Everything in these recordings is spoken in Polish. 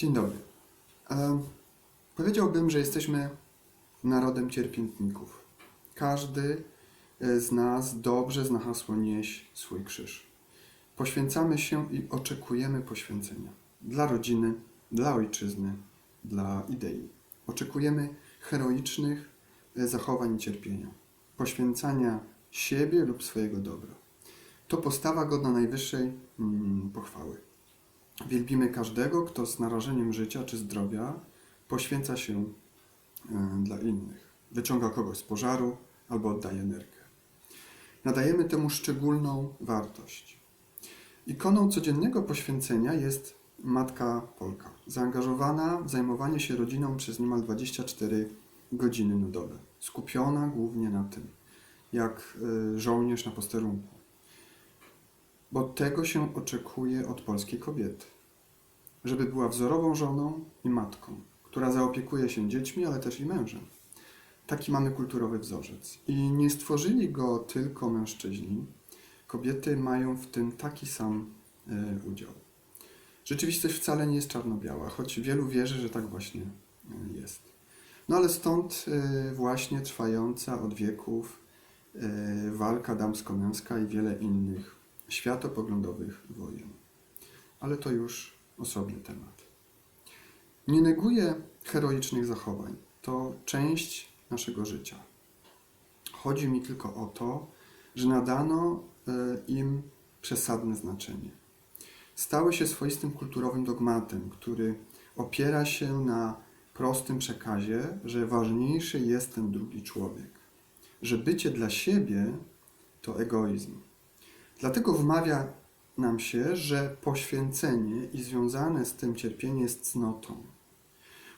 Dzień dobry. Powiedziałbym, że jesteśmy narodem cierpiętników. Każdy e, z nas dobrze zna hasło nieś swój krzyż. Poświęcamy się i oczekujemy poświęcenia dla rodziny, dla ojczyzny, dla idei. Oczekujemy heroicznych e, zachowań i cierpienia, poświęcania siebie lub swojego dobra. To postawa godna najwyższej mm, pochwały. Wielbimy każdego, kto z narażeniem życia czy zdrowia poświęca się e, dla innych. Wyciąga kogoś z pożaru albo oddaje energię. Nadajemy temu szczególną wartość. Ikoną codziennego poświęcenia jest matka Polka, zaangażowana w zajmowanie się rodziną przez niemal 24 godziny na dobę. Skupiona głównie na tym, jak e, żołnierz na posterunku. Bo tego się oczekuje od polskiej kobiety. Żeby była wzorową żoną i matką, która zaopiekuje się dziećmi, ale też i mężem. Taki mamy kulturowy wzorzec. I nie stworzyli go tylko mężczyźni. Kobiety mają w tym taki sam e, udział. Rzeczywistość wcale nie jest czarno-biała, choć wielu wierzy, że tak właśnie e, jest. No ale stąd e, właśnie trwająca od wieków walka damsko-męska i wiele innych światopoglądowych wojen. Ale to już osobny temat. Nie neguję heroicznych zachowań. To część naszego życia. Chodzi mi tylko o to, że nadano e, im przesadne znaczenie. Stały się swoistym kulturowym dogmatem, który opiera się na prostym przekazie, że ważniejszy jest ten drugi człowiek, że bycie dla siebie to egoizm. Dlatego wmawia nam się, że poświęcenie i związane z tym cierpienie jest cnotą,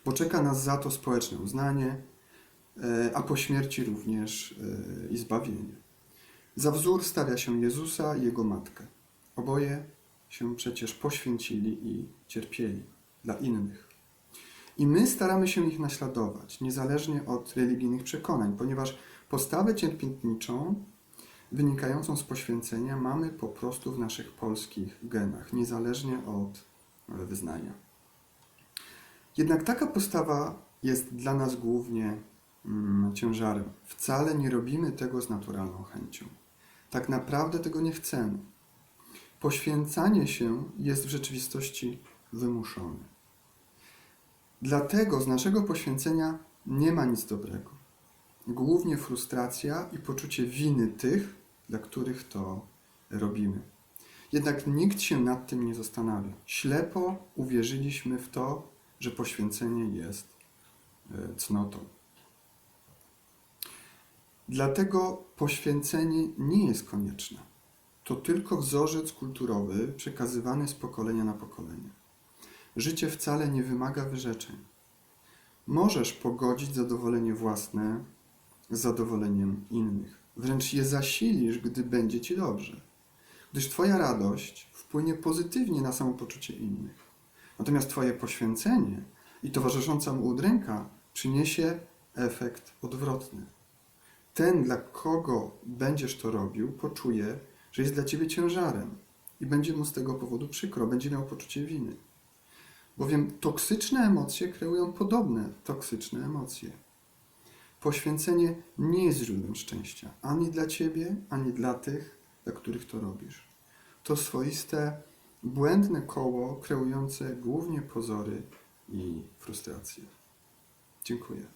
bo czeka nas za to społeczne uznanie, e, a po śmierci również e, i zbawienie. Za wzór stawia się Jezusa i Jego matkę. Oboje się przecież poświęcili i cierpieli dla innych. I my staramy się ich naśladować, niezależnie od religijnych przekonań, ponieważ postawę cierpiętniczą wynikającą z poświęcenia mamy po prostu w naszych polskich genach, niezależnie od e, wyznania. Jednak taka postawa jest dla nas głównie mm, ciężarem. Wcale nie robimy tego z naturalną chęcią. Tak naprawdę tego nie chcemy. Poświęcanie się jest w rzeczywistości wymuszone. Dlatego z naszego poświęcenia nie ma nic dobrego. Głównie frustracja i poczucie winy tych, dla których to robimy. Jednak nikt się nad tym nie zastanawia. Ślepo uwierzyliśmy w to, że poświęcenie jest e, cnotą. Dlatego poświęcenie nie jest konieczne. To tylko wzorzec kulturowy przekazywany z pokolenia na pokolenie. Życie wcale nie wymaga wyrzeczeń. Możesz pogodzić zadowolenie własne z zadowoleniem innych. Wręcz je zasilisz, gdy będzie ci dobrze. Gdyż Twoja radość wpłynie pozytywnie na samopoczucie innych. Natomiast Twoje poświęcenie i towarzysząca mu udręka przyniesie efekt odwrotny. Ten, dla kogo będziesz to robił, poczuje, że jest dla Ciebie ciężarem i będzie mu z tego powodu przykro, będzie miał poczucie winy. Bowiem toksyczne emocje kreują podobne toksyczne emocje. Poświęcenie nie jest źródłem szczęścia ani dla ciebie, ani dla tych, dla których to robisz. To swoiste, błędne koło kreujące głównie pozory i frustracje. Dziękuję.